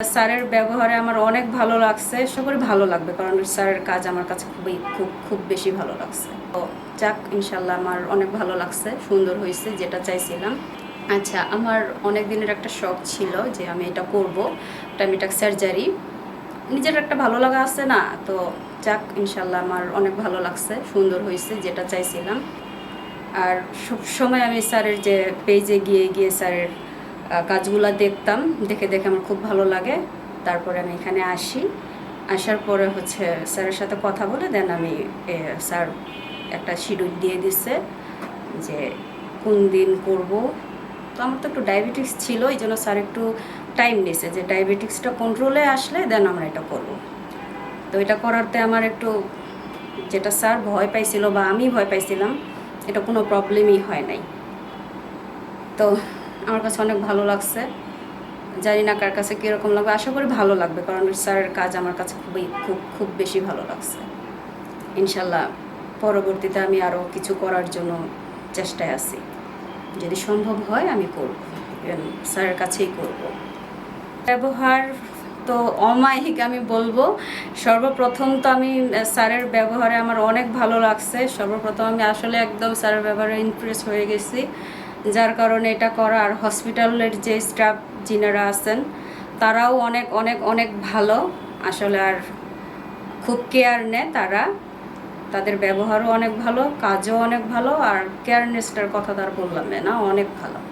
স্যারের ব্যবহারে আমার অনেক ভালো লাগছে। সবারই ভালো লাগবে, কারণ স্যারের কাজ আমার কাছে খুবই, খুব খুব বেশি ভালো লাগছে। তো যাক ইনশাল্লাহ আমার অনেক ভালো লাগছে, সুন্দর হয়েছে, যেটা চাইছিলাম। আচ্ছা আমার অনেক দিনের একটা শখ ছিল যে আমি এটা করব টামিটাক সার্জারি নিজের একটা ভালো লাগা আছে না, তো যাক ইনশাল্লাহ আমার অনেক ভালো লাগছে, সুন্দর হয়েছে, যেটা চাইছিলাম। আর সব সময় আমি স্যারের যে পেজে গিয়ে গিয়ে স্যারের কাজগুলা দেখতাম, দেখে দেখে আমার খুব ভালো লাগে। তারপরে আমি এখানে আসি। আসার পরে হচ্ছে স্যারের সাথে কথা বলে দেন আমি স্যার একটা শিডিউল দিয়ে দিচ্ছে যে কোন দিন করব। তো আমার তো একটু ডায়াবেটিক্স ছিল, এই জন্য স্যার একটু টাইম নিয়েছে যে ডায়াবেটিক্সটা কন্ট্রোলে আসলে দেন আমরা এটা করব। তো এটা করাতে আমার একটু যেটা স্যার ভয় পাইছিল বা আমি ভয় পাইছিলাম, এটা কোনো প্রবলেমই হয় নাই। তো আমার কাছে অনেক ভালো লাগছে। জানি না কার কাছে কীরকম লাগবে। আশা করি ভালো লাগবে, কারণ স্যারের কাজ আমার কাছে খুবই, খুব খুব বেশি ভালো লাগছে। ইনশাল্লাহ পরবর্তীতে আমি আরও কিছু করার জন্য চেষ্টায় আছি। যদি সম্ভব হয় আমি করব স্যারের কাছেই করব। ব্যবহার তো অমায়িক আমি বলব। সর্বপ্রথম তো আমি স্যারের ব্যবহারে আমার অনেক ভালো লাগছে। সর্বপ্রথম আমি আসলে একদম স্যারের ব্যবহারে ইমপ্রেস হয়ে গেছি। যার কারণে এটা করা আর হসপিটালের যে স্টাফ যিনারা আছেন, তারাও অনেক অনেক অনেক ভালো। আসলে আর খুব কেয়ার নেয় তারা। তাদের ব্যবহারও অনেক ভালো, কাজও অনেক ভালো, আর কেয়ারনেসটার কথা তার বললাম না, অনেক ভালো।